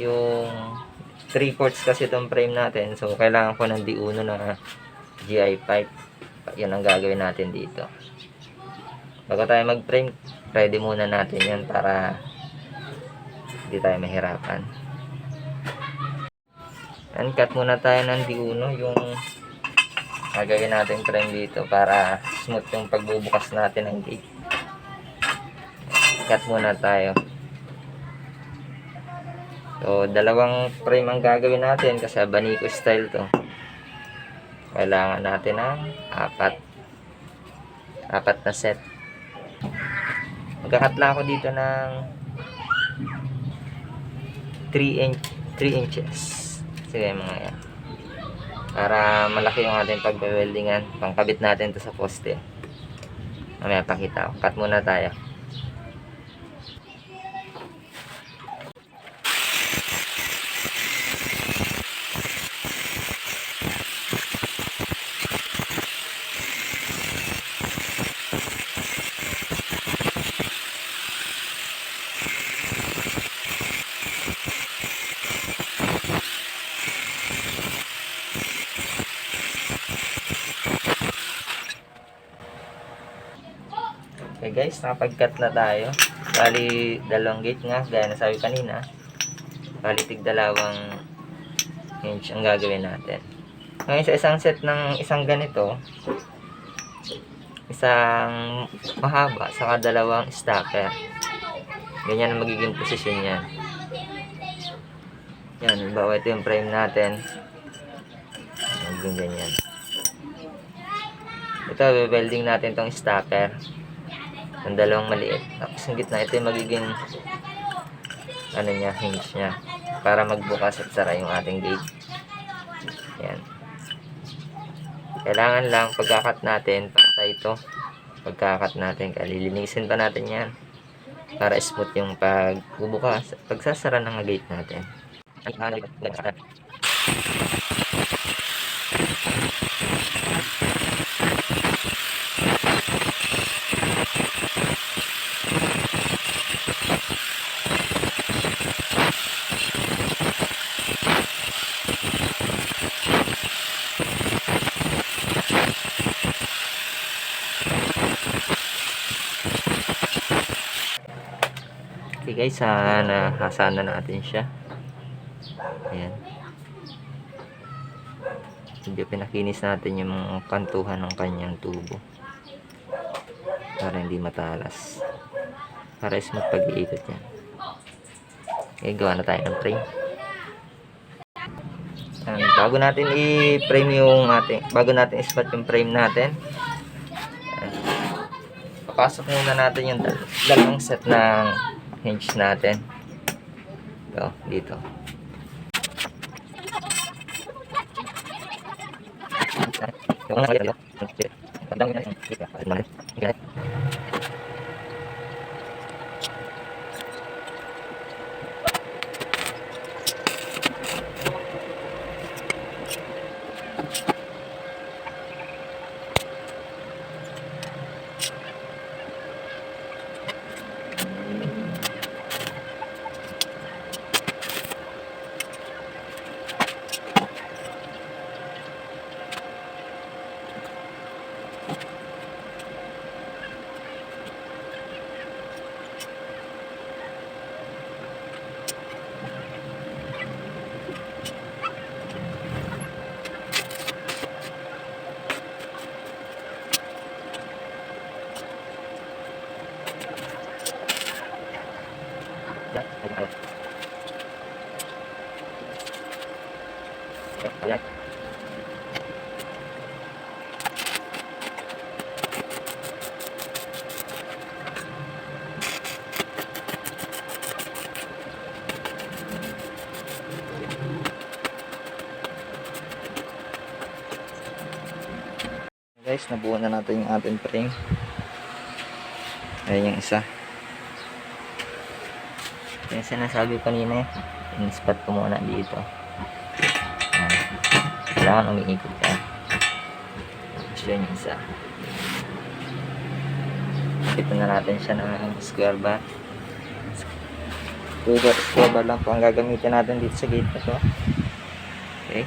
yung 3 ports kasi itong frame natin. So, kailangan ko ng D1 na GI pipe. Yun ang gagawin natin dito. Bago tayo mag-frame, ready muna natin yan para hindi tayo mahirapan. And cut muna tayo ng D1 yung gagawin natin frame dito para smooth yung pagbubukas natin ng gate. Cut muna tayo. So, dalawang frame ang gagawin natin kasi abanico style to. Kailangan natin ng apat. Apat na set. Magkakat lang ako dito ng 3 inch 3 inches. Sige mga yan. Para malaki yung ating pagbe-weldingan. Pangkabit natin to sa poste. Mamaya pakita ko. Cut muna tayo. Okay guys, nakapag-cut na tayo. Bali, dalawang gate nga, gaya na sabi kanina. Bali, tig dalawang ang gagawin natin. Ngayon sa isang set ng isang ganito, isang mahaba, saka dalawang stopper. Ganyan ang magiging posisyon yan. Yan, halimbawa ito yung frame natin. Magiging ganyan. Ito, welding natin tong stopper. Ang dalawang maliit. Tapos yung gitna, ito yung magiging ano niya, hinge niya. Para magbukas at sara yung ating gate. Yan. Kailangan lang pagkakat natin, patay ito. Pagkakat natin, kalilinisin pa natin yan. Para smooth yung pagbubukas at pagsasara ng gate natin. Okay guys, sana hasana natin siya. Ayan. Medyo pinakinis natin yung kantuhan ng kanyang tubo. Para hindi matalas. Para smooth pag-iikot yan. Okay, gawa na tayo ng frame. Ayan, bago natin i-frame yung ating, bago natin i-spot yung frame natin, ayan, papasok muna natin yung dal- dalawang set ng hinge natin. Ito, dito. Yeah. Guys, nabuo na natin yung ating frame. Ayan yung isa. Yung sinasabi kanina, in-spot ko muna dito. Ayan. Kailangan umiikot ka. Yun yung isa. Ito na natin siya ng square bar. Screwdriver screwdriver lang po ang gagamitin natin dito sa gate na to. Okay.